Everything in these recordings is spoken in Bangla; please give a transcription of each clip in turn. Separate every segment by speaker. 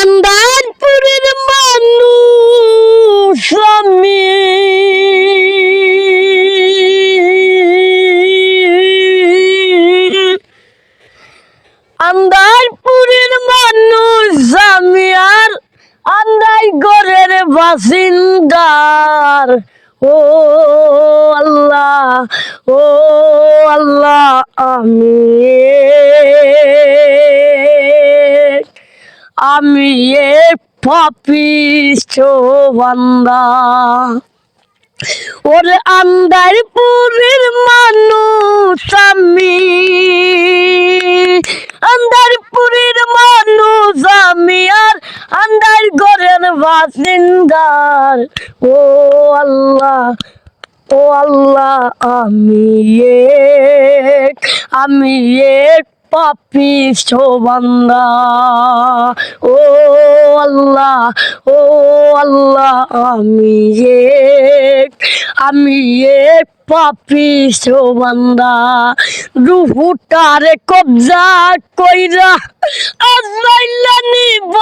Speaker 1: আন্দাজপুরের মানুষ আমি। আন্দাজপুরের মানুষ আমি আর আন্দাই গড়ের বাসিন্দার। ও আল্লাহ ও আল্লাহ আমি। আমি এক পাপিষ্ঠ বান্দা। ওরে আন্দারপুরের মানুষ আমি। আন্দারপুরের মানুষ আমি আর আন্দার ঘরের বাসিন্দার। ও আল্লাহ ও আল্লাহ, আমি এক আমি এক পাপিষ্ঠ বান্দা। ও আল্লাহ ও আল্লাহ, আমি এক আমি এক পাপিষ্ঠ বান্দা। রুহুটারে কবজা কইরা আজাইলা নিব,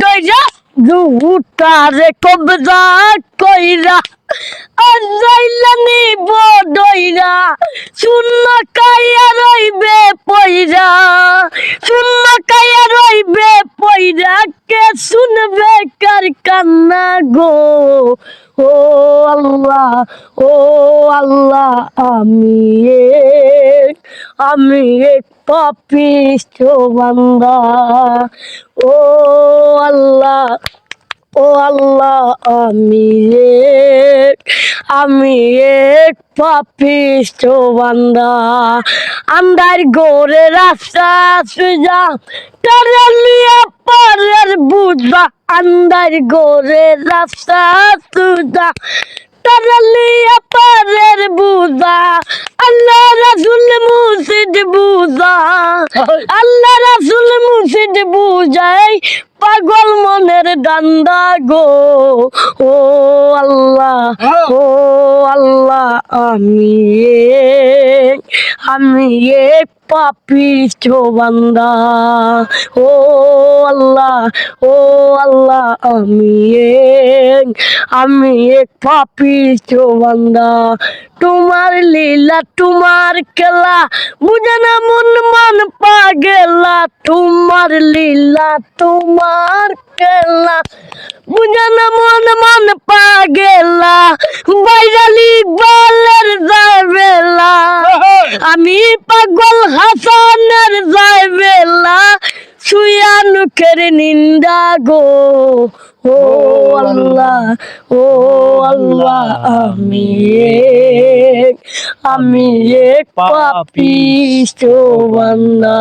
Speaker 1: ডইরা। রুহুটারে কবজা কইরা আজাইলা নিব ডইরা। শূন্য কাইয়া রইবে পইরা। শূন্য কাইয়া রইবে পইরা। কে শুনবে কার কান্না গো? ও আল্লাহ ও আল্লাহ, আমি এক আমি এক পাপিষ্ঠ বান্দা। ও আল্লাহ ও আল্লাহ, আমি এক আমি এক পাপিষ্ঠ বান্দা। আন্দার গোরে রাস্তা সুজা কারণিয়া পারের বুঝবা। আন্দার গোরে রাস্তা সুজা কারণিয়া পারের বুঝা আল্লাহ রাসুল মুর্শিদ বুঝা আল্লাহ রাসুল মুর্শিদ বুঝাই পাগল মনের ডান্দা গো। ও আল্লাহ ও আল্লাহ আমি আমি এক পাপিষ্ঠ বান্দা ও আল্লাহ ও আল্লাহ, আমি এক আমি এক পাপিষ্ঠ বান্দা তোমার লীলা, তোমার খেলা, বুঝে মন মান পাগেলা। তোমার লীলা, তোমার খেলা, বুঝে মন মান পাগেলা বাইরালি বালের যাবেলা আমি পাগল হাসানের যাবেলা শুয়া নুখের নিন্দা গো। ও আল্লাহ ও আল্লাহ আমি আমি এক পাপি বান্দা